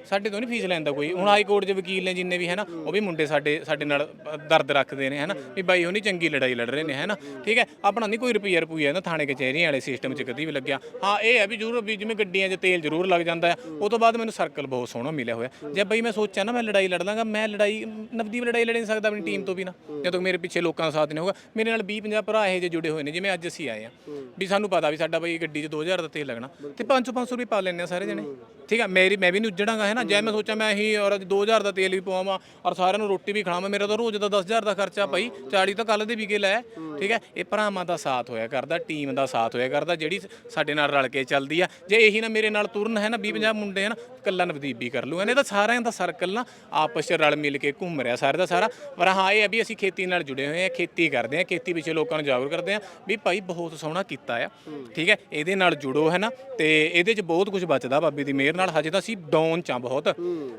ਸਾਡੇ ਤੋਂ ਨਹੀਂ ਫੀਸ ਲੈਂਦਾ ਕੋਈ। ਹੁਣ ਹਾਈ ਕੋਰਟ ਦੇ ਵਕੀਲ ਨੇ ਜਿੰਨੇ ਵੀ ਹੈ ਨਾ ਉਹ ਵੀ ਮੁੰਡੇ ਸਾਡੇ ਸਾਡੇ ਨਾਲ ਦਰਦ ਰੱਖਦੇ ਨੇ ਹੈ ਨਾ ਵੀ ਬਾਈ ਉਹ ਨਹੀਂ ਚੰਗੀ ਲੜਾਈ ਲੜ ਰਹੇ ਨੇ ਹੈ ਨਾ। ਠੀਕ ਹੈ ਆਪਣਾ ਨਹੀਂ ਕੋਈ ਰੁਪਈਆ ਰੁਪਈਆ ਨਾ ਥਾਣੇ ਕਚਹਿਰੀਆਂ ਵਾਲੇ ਸਿਸਟਮ 'ਚ ਕਦੀ ਵੀ ਲੱਗਿਆ। ਹਾਂ ਇਹ ਹੈ ਵੀ ਜ਼ਰੂਰ ਵੀ ਜਿਵੇਂ ਗੱਡੀਆਂ 'ਚ ਤੇਲ ਜ਼ਰੂਰ ਲੱਗ ਜਾਂਦਾ ਹੈ ਉਹ ਤੋਂ ਬਾਅਦ ਮੈਨੂੰ ਸਰਕਲ ਬਹੁਤ ਸੋਹਣਾ ਮਿਲਿਆ ਹੋਇਆ। ਜੇ ਬਾਈ ਮੈਂ ਸੋਚਿਆ ਨਾ ਮੈਂ ਲੜਾਈ ਲੜ ਲਾਂਗਾ ਮੈਂ ਲੜਾਈ ਨਵਦੀਪ ਲੜਾਈ ਲੜ ਨਹੀਂ ਸਕਦਾ ਆਪਣੀ ਟੀਮ ਤੋਂ ਵੀ ਨਾ ਜਦੋਂ ਮੇਰੇ ਪਿੱਛੇ ਲੋਕਾਂ ਦਾ ਸਾਥ ਨਹੀਂ ਹੋਗਾ ਮੇਰੇ ਨਾਲ 20 50 ਭਰਾ ਇਹੋ ਜਿਹੇ ਜੁੜੇ ਹੋਏ ਨੇ ਜਿਵੇਂ ਅੱਜ ਅਸੀਂ ਆਏ ਆ ਵੀ ਸਾਨੂੰ ਪਤਾ ਵੀ ਸਾਡਾ ਬਾਈ ਗੱਡੀ 'ਚ 2000 ਦਾ ਤੇਲ ਲੱਗਣਾ। ਤੇ 500 500 ਰੁਪਏ ਪਾ ਲੈਣੇ ਆ ਸਾਰੇ ਜਣੇ। ਠੀਕ ਹੈ ਮੇਰੀ ਮੈਂ ਵੀ ਨਹੀਂ ਉੱਜੜਾਂਗਾ ਹੈ ਨਾ? ਜੇ ਮੈਂ ਸੋਚਾਂ ਮੈਂ ਹੀ ਔਰ ਅੱਜ 2000 ਦਾ ਤੇਲ ਵੀ ਪਵਾਵਾਂ ਔਰ ਸਾਰਿਆਂ ਨੂੰ ਰੋਟੀ ਵੀ ਖਿਲਾਵਾਂ ਮੇਰਾ ਤਾਂ ਰੋਜ਼ ਦਾ 10000 ਦਾ ਖਰਚਾ ਭਾਈ। 40 ਤਾਂ ਕੱਲ ਦੇ ਵੀ ਕੇ ਲੈ। ਠੀਕ ਹੈ? ਇਹ ਭਰਾਵਾਂ ਦਾ ਸਾਥ ਹੋਇਆ ਕਰਦਾ ਟੀਮ ਦਾ ਸਾਥ ਹੋਇਆ ਕਰਦਾ ਜਿਹੜੀ ਸਾਡੇ ਨਾਲ ਰਲ ਕੇ ਚੱਲਦੀ ਆ। ਜੇ ਇਹੀ ਨਾ ਮੇਰੇ ਨਾਲ ਤੁਰਨ ਹੈ ਨਾ 20 50 ਮੁੰਡੇ ਹਨ ਕੱਲਾ ਨਵਦੀਪ ਵੀ ਕਰ ਲੂ ਇਹਨੇ ਤਾਂ ਸਾਰਿਆਂ ਦਾ ਸਰਕਲ ਨਾ ਆਪਸ ਚ ਰਲ ਮਿਲ ਕੇ ਘੁੰਮ ਰਿਹਾ ਸਾਰੇ ਦਾ ਸਾਰਾ। ਪਰ ਹਾਂ ਇਹ ਹੈ ਵੀ ਅਸੀਂ ਖੇਤੀ ਨਾਲ ਜੁੜੇ ਹੋਏ ਆ ਖੇਤੀ ਕਰਦੇ ਆ ਖੇਤੀ ਪਿੱਛੇ ਲੋਕਾਂ ਨੂੰ ਜਾਗਰੂਕ ਕਰਦੇ ਆ ਵੀ ਭਾਈ ਬਹੁਤ ਸੋਹਣਾ ਕੀਤਾ ਆ। ਠੀਕ ਹੈ? ਇਹਦੇ ਨਾਲ ਜੁੜੋ ਹੈ ਨਾ ਤੇ ਇਹਦੇ ਚ ਬਹੁਤ ਕੁਝ ਬਚਦਾ ਬਾਬੇ ਦੀ ਮਿਹਰ ਨਾਲ। ਹਜੇ ਤਾਂ ਅਸੀਂ ਡਾਊਨ ਚ ਆ ਬਹੁਤ।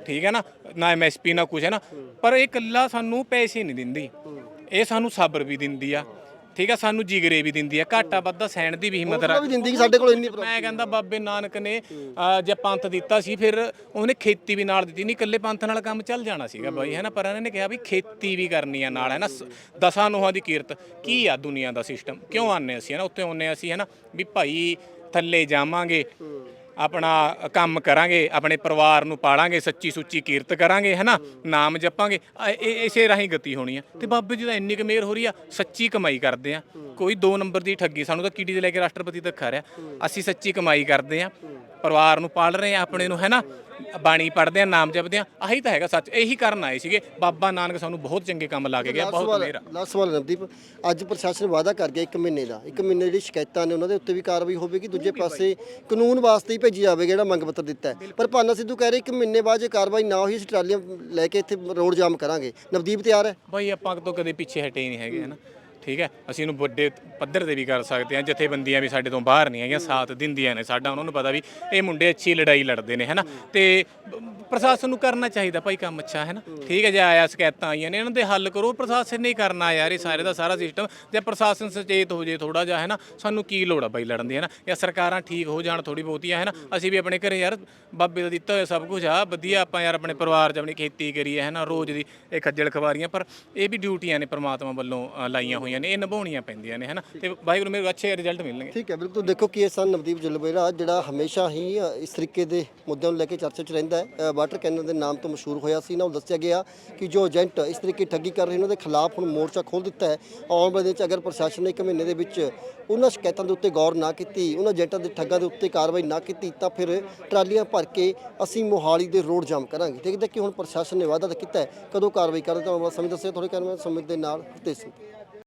ਠੀਕ ਹੈ ਨਾ? ਨਾ ਐਮਐਸਪੀ ਨਾ ਕੁਝ ਹੈ ਨਾ। ਪਰ ਇਹ ਕੱਲਾ ਸਾਨੂੰ ਪੈਸੇ ਨਹੀਂ ਦਿੰਦੀ। ਇਹ ਸਾਨੂੰ ਸਬਰ ਵੀ ਦਿੰਦੀ ਆ। ਠੀਕ ਆ ਸਾਨੂੰ ਜਿਗਰੇ ਵੀ ਦਿੰਦੀ ਆ। ਘਾਟਾ ਵੱਧਾ ਸਹਿਣ ਦੀ ਵੀ ਹਿੰਮਤ ਰੱਖ ਵੀ ਕਿ ਸਾਡੇ ਕੋਲ ਇੰਨੀ ਮੈਂ ਕਹਿੰਦਾ ਬਾਬੇ ਨਾਨਕ ਨੇ ਅਹ, ਜੇ ਪੰਥ ਦਿੱਤਾ ਸੀ ਫਿਰ ਉਹਨੇ ਖੇਤੀ ਵੀ ਨਾਲ ਦਿੱਤੀ। ਨਹੀਂ ਇਕੱਲੇ ਪੰਥ ਨਾਲ ਕੰਮ ਚੱਲ ਜਾਣਾ ਸੀਗਾ ਬਾਈ ਹੈ ਨਾ? ਪਰ ਇਹਨਾਂ ਨੇ ਕਿਹਾ ਵੀ ਖੇਤੀ ਵੀ ਕਰਨੀ ਆ ਨਾਲ ਹੈ ਨਾ? ਸ- ਦਸਾਂ ਨੋਹਾਂ ਦੀ ਕੀਰਤ। ਕੀ ਆ ਦੁਨੀਆ ਦਾ ਸਿਸਟਮ ਕਿਉਂ ਆਨੇ ਅਸੀਂ ਹੈ ਨਾ? ਉੱਤੇ ਆਉਂਦੇ ਅਸੀਂ ਹੈ ਨਾ? ਵੀ ਭਾਈ ਥੱਲੇ ਜਾਵਾਂਗੇ। ਆਪਣਾ ਕੰਮ ਕਰਾਂਗੇ ਆਪਣੇ ਪਰਿਵਾਰ ਨੂੰ ਪਾਲਾਂਗੇ ਸੱਚੀ ਸੁੱਚੀ ਕੀਰਤ ਕਰਾਂਗੇ ਹੈ ਨਾ ਨਾਮ ਜਪਾਂਗੇ। ਆ, ਇਹ ਇਸੇ ਰਾਹੀਂ ਗਤੀ ਹੋਣੀ ਆ। ਤੇ ਬਾਬੇ ਜੀ ਦਾ ਇੰਨੀ ਕੁ ਮਿਹਰ ਹੋ ਰਹੀ ਆ ਸੱਚੀ ਕਮਾਈ ਕਰਦੇ ਆ। ਕੋਈ 2 ਨੰਬਰ ਦੀ ਠੱਗੀ ਸਾਨੂੰ ਤਾਂ ਕੀੜੀ ਦੇ ਲੈ ਕੇ ਰਾਸ਼ਟਰਪਤੀ ਤੱਕ ਖਾ ਰਿਹਾ। ਅਸੀਂ ਸੱਚੀ ਕਮਾਈ ਕਰਦੇ ਆ। ਪਰਿਵਾਰ ਨੂੰ ਪਾਲ ਰਹੇ ਆ ਆਪਣੇ ਨੂੰ ਹੈ ਨਾ ਬਾਣੀ ਪੜ੍ਹਦੇ ਆ ਨਾਮ ਜਪਦੇ ਆ ਆਹੀ ਤਾਂ ਹੈਗਾ ਸੱਚ। ਇਹੀ ਕਰਨ ਆਏ ਸੀਗੇ। ਬਾਬਾ ਨਾਨਕ ਸਾਨੂੰ ਬਹੁਤ ਚੰਗੇ ਕੰਮ ਲਾ ਕੇ ਗਿਆ ਬਹੁਤ ਮਿਹਰ ਆ। ਲਾਸਟ ਸਵਾਲ ਨਵਦੀਪ ਅੱਜ ਪ੍ਰਸ਼ਾਸਨ ਵਾਅਦਾ ਕਰ ਗਿਆ 1 ਮਹੀਨੇ ਦਾ। 1 ਮਹੀਨੇ ਜਿਹੜੀ ਸ਼ਿਕਾਇਤਾਂ ਨੇ ਉਹਨਾਂ ਦੇ ਉੱਤੇ ਵੀ ਕਾਰਵਾਈ ਹੋਵੇਗੀ ਦੂਜੇ ਪਾਸੇ ਕਾਨੂੰਨ ਵਾਸਤੇ ਹੀ ਭੇਜੀ ਜਾਵੇਗੀ ਜਿਹੜਾ ਮੰਗ ਪੱਤਰ ਦਿੱਤਾ ਪਰ ਭਾਨਾ ਸਿੱਧੂ ਕਹਿ ਰਹੇ 1 ਮਹੀਨੇ ਬਾਅਦ ਜੇ ਕਾਰਵਾਈ ਨਾ ਹੋਈ ਅਸੀਂ ਟਰਾਲੀਆਂ ਲੈ ਕੇ ਇੱਥੇ ਰੋਡ ਜਾਮ ਕਰਾਂਗੇ। ਨਵਦੀਪ ਤਿਆਰ ਹੈ? ਭਾਈ ਆਪਾਂ ਤੋਂ ਕਦੇ ਪਿੱਛੇ ਹਟੇ ਹੀ ਨਹੀਂ ਹੈਗੇ ਹਨਾ? ਠੀਕ ਹੈ? ਅਸੀਂ ਇਹਨੂੰ ਵੱਡੇ ਪੱਧਰ ਤੇ ਵੀ ਕਰ ਸਕਦੇ ਹਾਂ। ਜਥੇਬੰਦੀਆਂ ਵੀ ਸਾਡੇ ਤੋਂ ਬਾਹਰ ਨਹੀਂ ਹੈਗੀਆਂ ਸਾਥ ਦਿੰਦੀਆਂ ਨੇ। ਸਾਡਾ ਉਹਨਾਂ ਨੂੰ ਪਤਾ ਵੀ ਇਹ ਮੁੰਡੇ ਅੱਛੀ ਲੜਾਈ ਲੜਦੇ ਨੇ ਹਨਾ? ਤੇ ਪ੍ਰਸ਼ਾਸਨ ਨੂੰ ਕਰਨਾ ਚਾਹੀਦਾ ਭਾਈ ਕੰਮ ਅੱਛਾ ਹੈ। ਨਾ ਠੀਕ ਹੈ ਜੇ ਆਇਆ ਸ਼ਿਕਾਇਤਾਂ ਆਈਆਂ ਨੇ ਇਹਨਾਂ ਦੇ ਹੱਲ ਕਰੋ। ਪ੍ਰਸ਼ਾਸਨ ਨੇ ਕਰਨਾ ਯਾਰ ਇਹ ਸਾਰੇ ਦਾ ਸਾਰਾ ਸਿਸਟਮ ਜੇ ਪ੍ਰਸ਼ਾਸਨ ਸੁਚੇਤ ਹੋ ਜੇ ਥੋੜਾ ਜਿਹਾ ਹੈ ਨਾ ਸਾਨੂੰ ਕੀ ਲੋੜ ਆ ਬਾਈ ਲੜਨ ਦੀ ਹੈ ਨਾ ਜਾਂ ਸਰਕਾਰਾਂ ਠੀਕ ਹੋ ਜਾਣ ਥੋੜੀ ਬਹੁਤੀਆਂ ਹੈ। ਨਾ ਅਸੀਂ ਵੀ ਆਪਣੇ ਘਰੇ ਯਾਰ ਬਾਬੇ ਦਾ ਦਿੱਤਾ ਹੋਇਆ ਸਭ ਕੁਝ ਆ ਵਧੀਆ ਆਪਾਂ ਯਾਰ ਆਪਣੇ ਪਰਿਵਾਰ 'ਚ ਆਪਣੀ ਖੇਤੀ ਕਰੀਏ ਹੈ ਨਾ ਰੋਜ਼ ਦੀ ਇਹ ਖੱਜਲ ਖਵਾਰੀਆਂ ਪਰ ਇਹ ਵੀ ਡਿਊਟੀਆਂ ਨੇ ਪ੍ਰਮਾਤਮਾ ਵੱਲੋਂ ਲਾਈਆਂ ਹੋਈਆਂ ਨੇ ਇਹ ਨਿਭਾਉਣੀਆਂ ਪੈਂਦੀਆਂ ਨੇ ਹੈ ਤੇ ਵਾਹਿਗੁਰੂ ਮੇਰੇ ਅੱਛੇ ਰਿਜ਼ਲਟ ਮਿਲਣਗੇ। ਠੀਕ ਹੈ ਬਿਲਕੁਲ ਦੇਖੋ ਕਿ ਇਹ ਸਨ ਨਵਦੀਪ ਜਲਵੇਰਾ ਜਿਹੜਾ ਹਮੇਸ਼ਾ ਹੀ ਅ, ਇਸ ਤਰੀਕੇ ਦੇ ਮੁੱਦਿਆਂ ਨੂੰ ਲੈ ਕੇ ਚਰਚਾ 'ਚ ਰਹਿੰਦਾ ਹੈ। ਅ, ਵਾਟਰ ਕੈਨਨ ਦੇ ਨਾਮ ਤੋਂ ਮਸ਼ਹੂਰ ਹੋਇਆ ਸੀ। ਨਾ ਉਹ ਦੱਸਿਆ ਗਿਆ ਕਿ ਜੋ ਏਜੰਟ ਇਸ ਤਰੀਕੇ ਠੱਗੀ ਕਰ ਰਹੇ ਉਹਨਾਂ ਦੇ ਖਿਲਾਫ ਹੁਣ ਮੋਰਚਾ ਖੋਲ ਦਿੱਤਾ ਹੈ। ਆਉਣ ਵਾਲੇ ਦਿਨ 'ਚ ਅਗਰ ਪ੍ਰਸ਼ਾਸਨ ਨੇ ਇੱਕ ਮਹੀਨੇ ਦੇ ਵਿੱਚ ਉਹਨਾਂ ਸ਼ਿਕਾਇਤਾਂ ਦੇ ਉੱਤੇ ਗੌਰ ਨਾ ਕੀਤੀ ਉਹਨਾਂ ਏਜੰਟਾਂ ਦੇ ਠੱਗਾਂ ਦੇ ਉੱਤੇ ਕਾਰਵਾਈ ਨਾ ਕੀਤੀ ਤਾਂ ਫਿਰ ਟਰਾਲੀਆਂ ਭਰ ਕੇ ਅਸੀਂ ਮੋਹਾਲੀ ਦੇ ਰੋਡ ਜਾਮ ਕਰਾਂਗੇ। ਦੇਖਦੇ ਕਿ ਹੁਣ ਪ੍ਰਸ਼ਾਸਨ ਨੇ ਵਾਅਦਾ ਤਾਂ ਕੀਤਾ ਹੈ ਕਦੋਂ ਕਾਰਵਾਈ ਕਰਦੇ ਤਾਂ ਸਮਝ ਦੱਸਿਆ ਥੋੜੇ ਕਹਿਣ ਸਮੇਂ ਦੇ ਨਾਲ ਹਰਤੇਜ ਸਿੰਘ